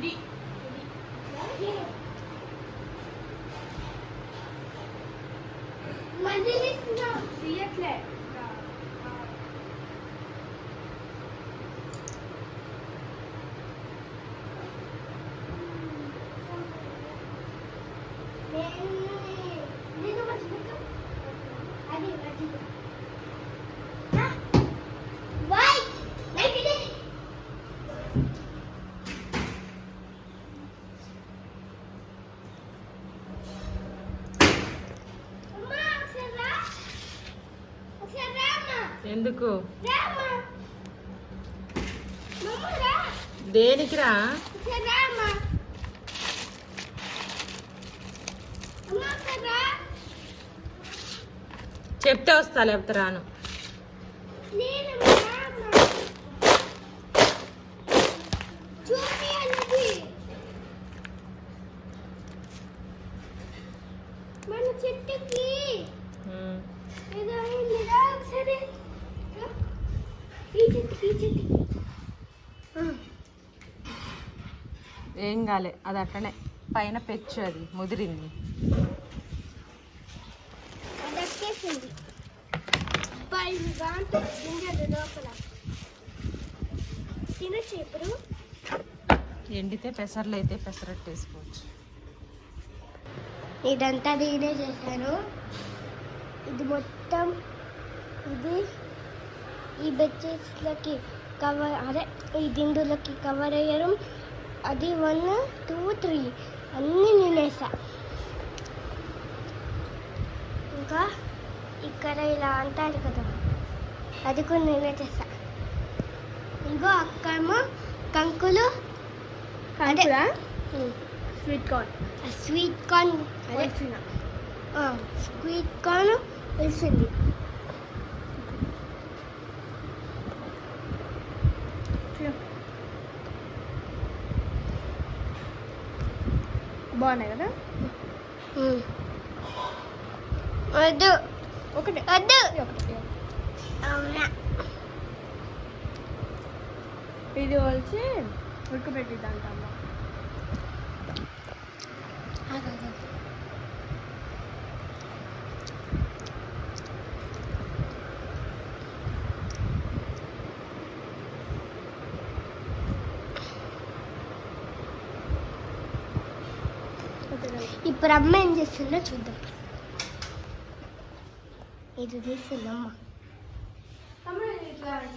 ఇది తీయట్లే ఎందుకు? దేనికి రా? చెప్తే వస్తా లేకపోతే రాను మన చెట్టుకి ఉమ్. ఏదో అయిందిరా ఒకసారి ఈ చెట్టుకి ఈ చెట్టుకి ఏం కాలే. అది అట్లనే పైన పెచ్చు అది ముదిరింది. లోపల ఎండితే పెసర్లు అయితే పెసరట్టు వేసుకోవచ్చు. ఇదంతా నేనే చేశాను. ఇది మొత్తం ఇది ఈ బెడ్షీట్స్లోకి కవర్ అదే ఈ దిండులకి కవర్ అయ్యడం అది వన్ టూ త్రీ అన్నీ నేనేసా. ఇంకా ఇక్కడ ఇలా అంటారు కదా. అది కూడా నేనే చేసా. ఇంకో అక్కడేమో కంకులు. Sweet corn sweet corn sweet corn తెలిసింది బాగున్నాయి కదా? వద్దు. ఒకటి. వద్దు. ఒకటి. ఇది వచ్చి ఉడకబెట్టిద్దంట అమ్మ. ఇప్పుడు అమ్మ ఏం చేస్తుందో చూద్దాం. ఇది తీస్తుందమ్మా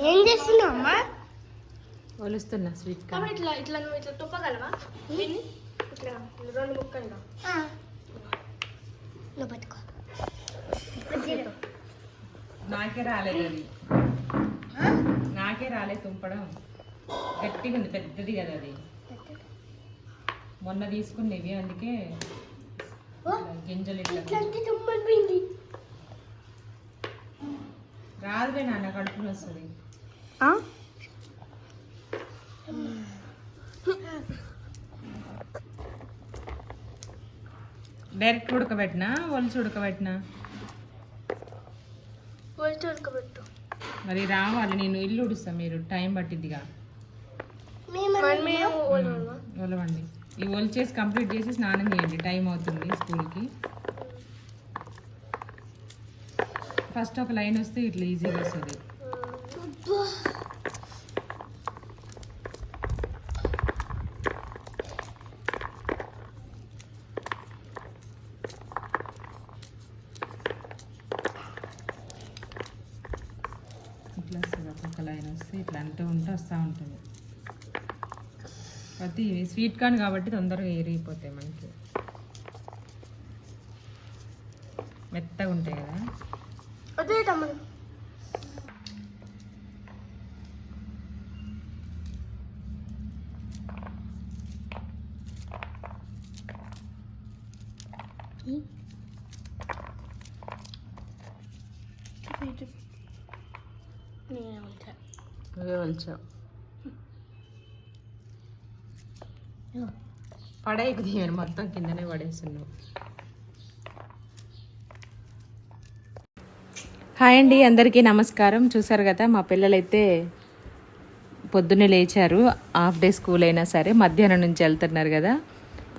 ఏం చేస్తున్నావు అమ్మా? ఒలుస్తున్నా స్వీట్ కాబట్టి ఇట్లా ఇట్లా నువ్వు ఇట్లా తొప్పగలవా దీన్ని ఇట్లా రెండు ముక్కలుగా. ఆ. నువ్వు పట్టుకో. నాకే రాలేదు అది. నాకే రాలేదు తుంపడం. గట్టిగా ఉంది పెద్దది కదా అది. మొన్న తీసుకునేవి అందుకే గింజలు రాదులే నాన్న కడుపుని వస్తుంది. డైరెక్ట్ ఉడకబెట్టినా ఒలిచి ఉడకబెట్టినా? ఉడకబెట్టు. మరి రావాలి నేను ఇల్లు ఉడుస్తా మీరు టైం పట్టిద్దిగా. మేము ఒలవండి. ఈ చేసి కంప్లీట్ చేసి స్నానం చేయండి. టైం అవుతుంది స్కూల్కి. ఫస్ట్ ఒక లైన్ వస్తే ఇట్లా ఈజీగా వస్తుంది. ఇట్లా వస్తుంది. ఒక్కొక్క లైన్ వస్తే ఇట్లా అంటూ ఉంటే వస్తూ ఉంటుంది. ప్రతి స్వీట్ కార్న్ కాబట్టి తొందరగా ఏరిగిపోతాయి మనకి. మెత్తగా ఉంటాయి కదా. అదే తమ్ముడు. నేనే ఉంటా నువ్వే వలిచావు పడేయకు తీయను మొత్తం కిందనే పడేస్తున్నావు హాయ్ అండి అందరికీ నమస్కారం. చూసారు కదా మా పిల్లలైతే పొద్దున్నే లేచారు. హాఫ్ డే స్కూల్ అయినా సరే మధ్యాహ్నం నుంచి వెళ్తున్నారు కదా.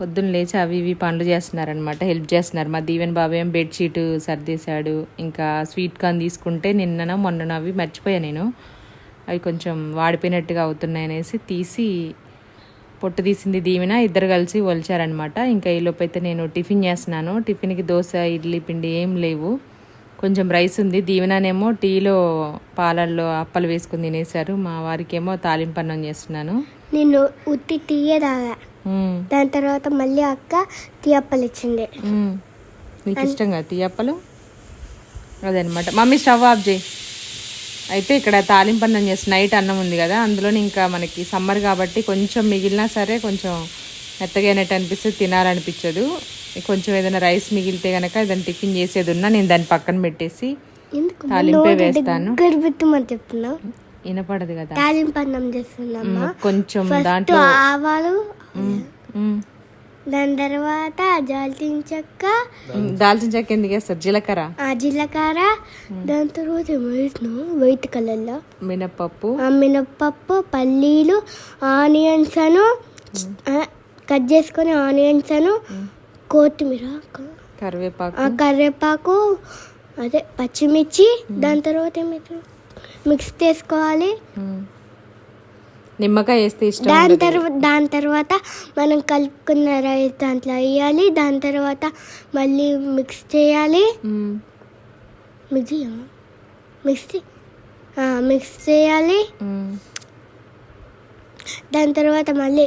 పొద్దున్న లేచి అవి ఇవి పనులు చేస్తున్నారనమాట హెల్ప్ చేస్తున్నారు. మా దీవెన్ బాబాయ్ ఏం బెడ్షీట్ సర్దేశాడు ఇంకా స్వీట్ కార్న్ తీసుకుంటే నిన్న మొన్న అవి మర్చిపోయా నేను. అవి కొంచెం వాడిపోయినట్టుగా అవుతున్నాయి అనేసి తీసి పొట్టు తీసింది దీవెన ఇద్దరు కలిసి ఒలిచారనమాట ఇంకా ఈలోపు అయితే నేను టిఫిన్ చేస్తున్నాను. టిఫిన్కి దోశ ఇడ్లీ పిండి ఏం లేవు. కొంచెం రైస్ ఉంది. దీవెననేమో టీలో పాలల్లో అప్పలు వేసుకుని తినేశారు. మా వారికేమో తాలింపు అన్నం చేస్తున్నాను. నేను ఉత్తి టీయే తాగా. మ్మ్. దాని తర్వాత మళ్ళీ అక్క తీయప్పలు ఇచ్చింది. నీకు ఇష్టం కదా టీ అప్పలు? అదనమాట మమ్మీ స్టవ్ ఆఫ్ చేయి. అయితే ఇక్కడ తాలింపు అన్నం చేసి నైట్ అన్నం ఉంది కదా అందులో ఇంకా మనకి సమ్మర్ కాబట్టి కొంచెం మిగిలినా సరే కొంచెం మెత్తగా అయినట్టు అనిపిస్తే తినాలనిపించదు. కొంచెం ఏదైనా రైస్ మిగిలితే కనుక ఏదైనా టిఫిన్ చేసేది ఉన్నా నేను దాన్ని పక్కన పెట్టేసి తాలింపే వేస్తాను. వినపడదు కదా. కొంచెం దాంట్లో ఆవాలు. దాని తర్వాత జాల్చిన చెక్క. దాల్చిన చెక్క ఎందుకు వేస్తారు? జీలకర్ర? ఆ జీలకర్ర. దాని తర్వాత వేసినాం? వైట్ కలర్లో. మినప్పప్పు. ఆ మినప్పప్పు పల్లీలు ఆనియన్స్ అను కట్ చేసుకొని ఆనియన్స్ అను కొత్తిమీర కరివేపాకు. ఆ కరివేపాకు అదే పచ్చిమిర్చి. దాని తర్వాత మిక్స్ చేసుకోవాలి. నిమ్మకాయ వేస్తే ఇష్టం దాని. తర్వాత దాని తర్వాత మనం కలుపుకున్న రైస్ దాంట్లో వేయాలి దాని తర్వాత మళ్ళీ మిక్స్ చేయాలి. మిక్స్? మిక్స్ మిక్స్ చేయాలి. దాని తర్వాత మళ్ళీ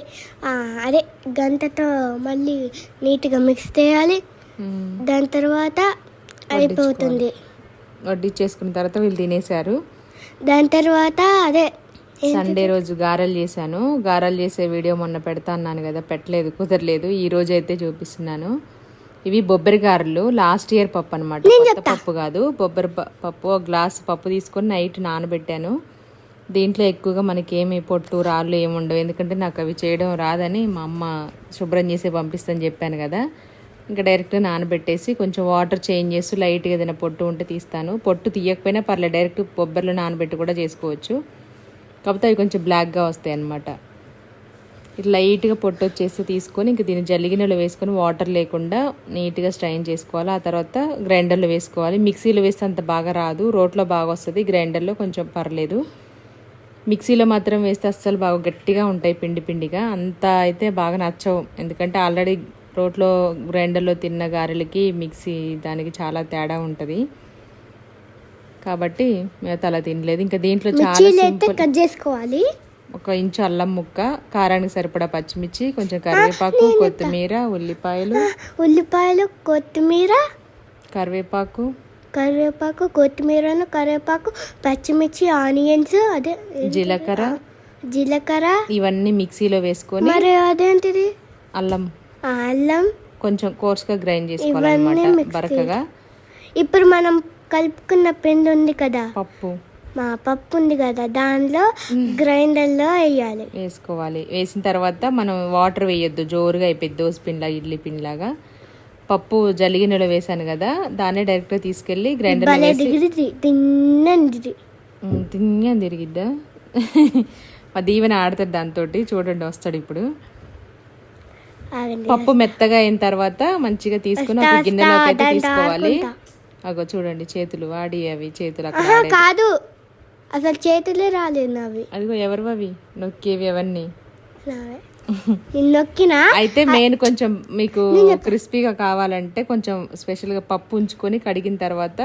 అదే గంటతో మళ్ళీ నీట్గా మిక్స్ చేయాలి. దాని తర్వాత అయిపోతుంది వడ్డిచ్చేసుకున్న తర్వాత వీళ్ళు తినేశారు దాని తర్వాత అదే సండే రోజు గారెలు చేశాను. గారెలు చేసే వీడియో మొన్న పెడతా అన్నాను కదా పెట్టలేదు కుదరలేదు. ఈ రోజు అయితే చూపిస్తున్నాను. ఇవి బొబ్బరి గారెలు లాస్ట్ ఇయర్ పప్పు అనమాట కొత్త పప్పు కాదు బొబ్బరి పప్పు గ్లాస్ పప్పు తీసుకొని నైట్ నానబెట్టాను. దీంట్లో ఎక్కువగా మనకి ఏమి పొట్టు రాళ్ళు ఏమి ఉండవు. ఎందుకంటే నాకు అవి చేయడం రాదని మా అమ్మ శుభ్రం చేసి పంపిస్తని చెప్పాను కదా. ఇంకా డైరెక్ట్ నానబెట్టేసి కొంచెం వాటర్ చేంజ్ చేస్తూ లైట్గా ఏదైనా పొట్టు ఉంటే తీస్తాను. పొట్టు తీయకపోయినా పర్లేదు డైరెక్ట్ బొబ్బర్లో నానబెట్టి కూడా చేసుకోవచ్చు. కాకపోతే అవి కొంచెం బ్లాక్గా వస్తాయి అన్నమాట ఇట్లా లైట్గా పొట్టు వచ్చేసి తీసుకొని ఇంక దీన్ని జల్లిగినలో వేసుకొని వాటర్ లేకుండా నీట్గా స్ట్రైన్ చేసుకోవాలి. ఆ తర్వాత గ్రైండర్లో వేసుకోవాలి. మిక్సీలో వేస్తే అంత బాగా రాదు. రోట్లో బాగా వస్తుంది. గ్రైండర్లో కొంచెం పర్లేదు. మిక్సీలో మాత్రం వేస్తే అస్సలు బాగా గట్టిగా ఉంటాయి పిండి పిండిగా. అంత అయితే బాగా నచ్చవు. ఎందుకంటే ఆల్రెడీ రోట్లో గ్రైండర్లో తిన్న గారెలకి మిక్సీ దానికి చాలా తేడా ఉంటుంది. కాబట్టి మేము అలా తినలేదు. ఇంకా దీంట్లో చాలా కట్ చేసుకోవాలి. ఒక ఇంచు అల్లం ముక్క కారానికి సరిపడా పచ్చిమిర్చి కొంచెం కరివేపాకు కొత్తిమీర ఉల్లిపాయలు. ఉల్లిపాయలు కొత్తిమీర కరివేపాకు. కరివేపాకు కొత్తిమీరను కరివేపాకు పచ్చిమిర్చి ఆనియన్స్ అదే జీలకర్ర. జీలకర్ర. ఇవన్నీ మిక్సీలో వేసుకొని మరి అదేంటిది? అల్లం. అల్లం. కొంచెం కోర్స్గా గ్రైండ్ చేసుకోవాలన్నమాట బరకగా. ఇప్పుడు మనం కలుపుకున్న పిండి ఉంది కదా. పప్పు. మా పప్పు ఉంది కదా దానిలో గ్రైండర్లో వేయాలి. వేసుకోవాలి. వేసిన తర్వాత మనం వాటర్ వేయొద్దు జోరుగా అయిపోయింది దోశ పిండిలా ఇడ్లీ పిండిలాగా. పప్పు జలిగినలో వేసాను కదా దాన్నే డైరెక్ట్గా తీసుకెళ్ళి తిన్నది ఉమ్, తింగా తిరిగిద్దా? మా దీవెన ఆడతాడు దాంతో చూడండి వస్తాడు ఇప్పుడు. పప్పు మెత్తగా అయిన తర్వాత మంచిగా తీసుకుని ఒక గిన్నెలోకి అయితే తీసుకోవాలి. అగో చూడండి చేతులు వాడి అవి చేతులు. కాదు. అసలు చేతులే రాలేదు నావి. అదిగో ఎవరు అవి? నొక్కేవి అవన్నీ నొక్కినా? అయితే మెయిన్ కొంచెం మీకు క్రిస్పీగా కావాలంటే కొంచెం స్పెషల్గా పప్పు ఉంచుకొని కడిగిన తర్వాత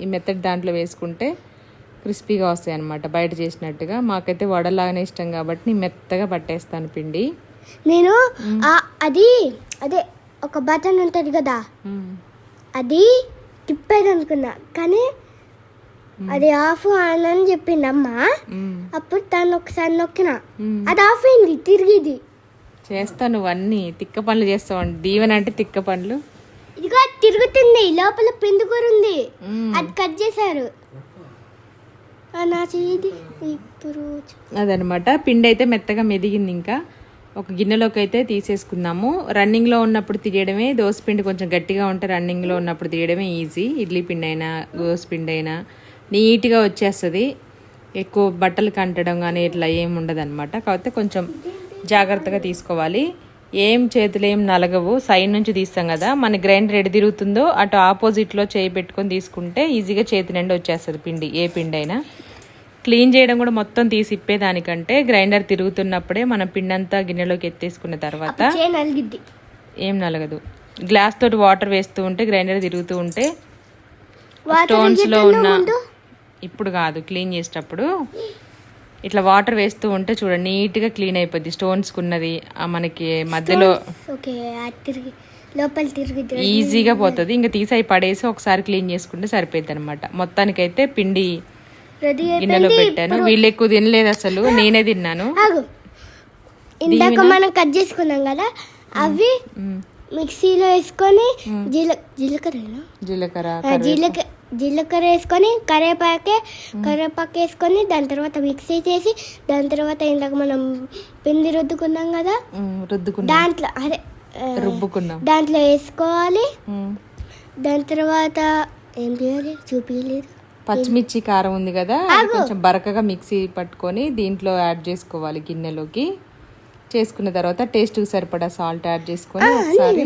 ఈ మెత్తడి దాంట్లో వేసుకుంటే క్రిస్పీగా వస్తాయి అన్నమాట బయట చేసినట్టుగా. మాకైతే వడలాగానే ఇష్టం కాబట్టి నేను మెత్తగా పట్టేస్తాను పిండి. నేను అది అదే ఒక బటన్ ఉంటుంది కదా. అది తిప్పేది అనుకున్నా కానీ అది ఆఫ్ ఆన్ అని చెప్పింది అమ్మ. అప్పుడు దాన్ని ఒకసారి నొక్కిన. అది ఆఫ్ అయింది తిరిగిది. చేస్తాను నువ్వు అన్నీ. తిక్క పనులు చేస్తావు దీవెన అంటే తిక్క పనులు ఇదిగో తిరుగుతుంది. లోపల పిండి కూర ఉంది. అది కట్ చేశారు. ఆ, నా చెయ్యి ఇప్పుడు అదనమాట. పిండి అయితే మెత్తగా మెదిగింది ఇంకా. ఒక గిన్నెలోకి అయితే తీసేసుకుందాము. రన్నింగ్లో ఉన్నప్పుడు తీయడమే దోసపిండి కొంచెం గట్టిగా ఉంటే రన్నింగ్లో ఉన్నప్పుడు తీయడమే ఈజీ ఇడ్లీ పిండి అయినా దోశ పిండి అయినా నీట్గా వచ్చేస్తుంది. ఎక్కువ బట్టలు కంటడం కానీ ఇట్లా ఏం ఉండదు అనమాట కాకపోతే కొంచెం జాగ్రత్తగా తీసుకోవాలి. ఏం చేతులు ఏం నలగవు. సైడ్ నుంచి తీస్తాం కదా. మన గ్రైండర్ ఎడి తిరుగుతుందో అటు ఆపోజిట్లో చేయి పెట్టుకొని తీసుకుంటే ఈజీగా చేతి నిండా వచ్చేస్తుంది పిండి. ఏ పిండి అయినా. క్లీన్ చేయడం కూడా మొత్తం తీసి ఇప్పేదానికంటే గ్రైండర్ తిరుగుతున్నప్పుడే మనం పిండి అంతా గిన్నెలోకి ఎత్తేసుకున్న తర్వాత ఏం నలగదు. గ్లాస్ తోటి వాటర్ వేస్తూ ఉంటే గ్రైండర్ తిరుగుతూ ఉంటే స్టోన్స్లో ఉన్న? ఇప్పుడు కాదు క్లీన్ చేసేటప్పుడు. ఇట్లా వాటర్ వేస్తూ ఉంటే చూడండి నీట్గా క్లీన్ అయిపోద్ది. స్టోన్స్ ఉన్నది మనకి మధ్యలో లోపల తిరిగి ఈజీగా పోతుంది. ఇంకా తీసి అవి పడేసి ఒకసారి క్లీన్ చేసుకుంటే సరిపోద్ది అనమాట మొత్తానికైతే పిండి గిన్నెలో పెట్టాను. వీళ్ళు ఎక్కువ తినలేదు అసలు. నేనే తిన్నాను. ఇందాక మనం కట్ చేసుకున్నాం కదా అవి మిక్సీలో వేసుకొని జీల జీలకర్ర జీలకర్ర జీలక జీలకర్ర వేసుకొని కరివేపాకే కరివేపాకు వేసుకొని దాని తర్వాత మిక్సీ చేసి దాని తర్వాత ఇందాక మనం పిండి రుద్దుకున్నాం కదా రుద్దుకున్నాం. దాంట్లో అదే రుబ్బుకున్నాం. దాంట్లో వేసుకోవాలి. దాని తర్వాత ఏం చేయాలి? చూపించలేదు పచ్చిమిర్చి కారం ఉంది కదా అది కొంచెం బరకగా మిక్సీ పట్టుకొని దీంట్లో యాడ్ చేసుకోవాలి గిన్నెలోకి. చేసుకున్న తర్వాత టేస్ట్ సరిపడా సాల్ట్ యాడ్ చేసుకొని ఒకసారి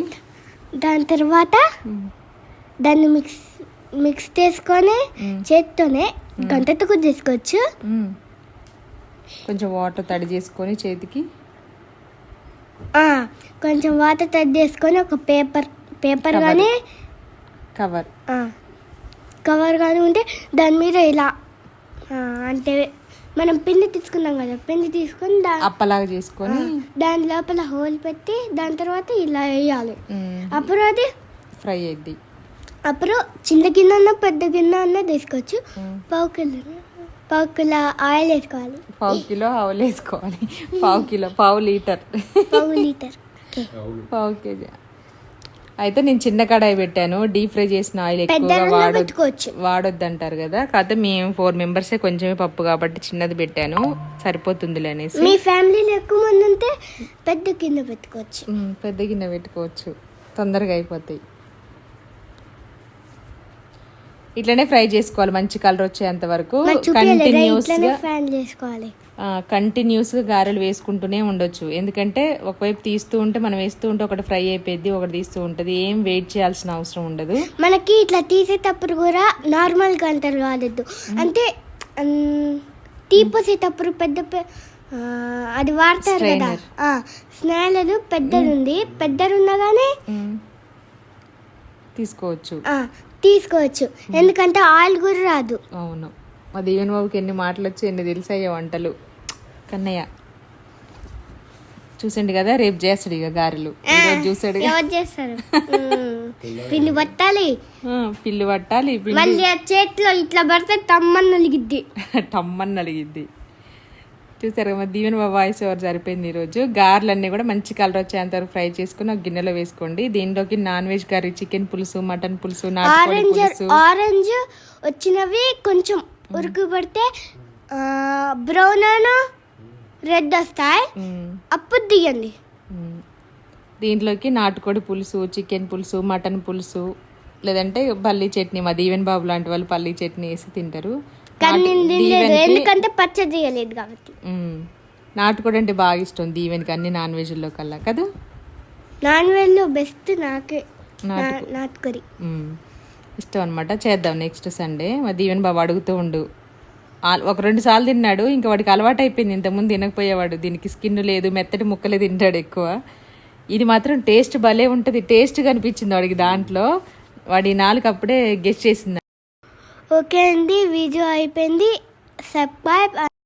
దాని తర్వాత దాన్ని మిక్స్ మిక్స్ చేసుకొని చేత్తోనే గంటతో కూడా చేసుకోవచ్చు. కొంచెం వాటర్ తడి చేసుకొని చేతికి. కొంచెం వాటర్ తడి చేసుకొని ఒక పేపర్ పేపర్ కానీ కవర్. కవర్ కానీ ఉంటే దాని మీద ఇలా అంటే మనం పిండి తీసుకున్నాం కదా పిండి తీసుకొని దా అప్పలాగా చేసుకొని దాని లోపల హోల్ పెట్టి దాని తర్వాత ఇలా వేయాలి. అప్పుడు అది ఫ్రై అయింది అప్పుడు చిన్న గిన్నె అన్న పెద్ద గిన్నె అన్న తీసుకోవచ్చు. పావు కిలో పావు కిలో ఆయిల్ వేసుకోవాలి. పావు కిలో ఆవులు వేసుకోవాలి. పావు కిలో పావు లీటర్. పావు లీటర్. పావు కేజీ. అయితే నేను చిన్న కడాయి పెట్టాను. డీప్ ఫ్రై చేసిన ఆయిల్ ఎక్కువగా వాడొద్దు అంటారు కదా. కాకపోతే మేము ఫోర్ మెంబర్సే కొంచెమే పప్పు కాబట్టి చిన్నది పెట్టాను. సరిపోతుందిలే అనేసి. మీ ఫ్యామిలీలో ఎక్కువ మంది ఉంటే పెద్ద గిన్నె పెట్టుకోవచ్చు. పెద్ద గిన్నె పెట్టుకోవచ్చు. తొందరగా అయిపోతాయి. ఇట్లనే ఫ్రై చేసుకోవాలి మంచి కలర్ వచ్చేంత వరకు. కంటిన్యూస్గా ఫ్యాన్ చేసుకోవాలి. కంటిన్యూస్గా గారెలు వేసుకుంటూనే ఉండొచ్చు. ఎందుకంటే ఒకవైపు తీస్తూ ఉంటే మనం వేస్తూ ఉంటే ఒకటి ఫ్రై అయిపోద్ది ఒకటి తీస్తూ ఉంటది. ఏం వెయిట్ చేయాల్సిన అవసరం ఉండదు. మనకి ఇట్లా తీసేటప్పుడు కూడా నార్మల్ గంటలు వాడద్దు అంటే మ్, తీపోసేటప్పుడు పెద్ద అది వాడతారు కదా. స్నాలర్ పెద్దది ఉంది. పెద్దది ఉండగానే. తీసుకోవచ్చు. తీసుకోవచ్చు. ఎందుకంటే ఆయిల్ కూడా రాదు. అవును. మా దీవెన్ బాబుకి ఎన్ని మాటలు వచ్చి ఎన్ని తెలిసాయో వంటలు. కన్నయ్య. చూసండి కదా రేపు చేస్తాడు ఇక గారెలు. చూసాడు చేస్తారు? మ్, పిండి పట్టాలి. పిల్లి పట్టాలి మళ్ళీ చేతిలో ఇట్లా పడితే తమ్మని నలిగిద్ది. టమ్మని నలిగిద్ది. చూసారు దీవెన బాబు వాయిస్ ఓవర్ సరిపోయింది ఈరోజు గారెలన్నీ కూడా మంచి కలర్ వచ్చేంత వరకు ఫ్రై చేసుకుని ఒక గిన్నెలో వేసుకోండి. దీనిలోకి నాన్ వెజ్ కర్రీ చికెన్ పులుసు మటన్ పులుసు ఆరెంజ్ ఆరెంజ్ వచ్చినవి కొంచెం ఉరుకు పడితే బ్రౌన్ రెడ్ వస్తాయి. మ్మ్. అప్పుడు తీయండి. మ్మ్. దీంట్లోకి నాటుకోడి పులుసు చికెన్ పులుసు మటన్ పులుసు లేదంటే పల్లీ చట్నీ మా దీవెన్ బాబు లాంటి వాళ్ళు పల్లీ చట్నీ వేసి తింటారు. కానీ నేను తినలేదు. ఎందుకంటే పచ్చడి కాబట్టి. నాటుకోడి అంటే బాగా ఇష్టం దీవెనికి అన్ని నాన్ వెజ్లో కల్లా కదా? నాన్ వెజ్లో బెస్ట్ నాకే నాటుకో- నాటుకరి మ్మ్. ఇష్టం అనమాట చేద్దాం నెక్స్ట్ సండే మా దీవెన్ బాబు అడుగుతూ ఉండు. ఒక రెండు సార్లు తిన్నాడు ఇంకా వాడికి అలవాటు అయిపోయింది. ఇంతకుముందు తినకపోయేవాడు. దీనికి స్కిన్ లేదు మెత్తటి ముక్కలే తింటాడు ఎక్కువ. ఇది మాత్రం టేస్ట్ భలే ఉంటుంది. టేస్ట్ కనిపించింది వాడికి దాంట్లో. వాడి నాలుగు అప్పుడే గెస్ట్ చేసింది ఓకే అండి వీడియో అయిపోయింది. సబ్స్క్రైబ్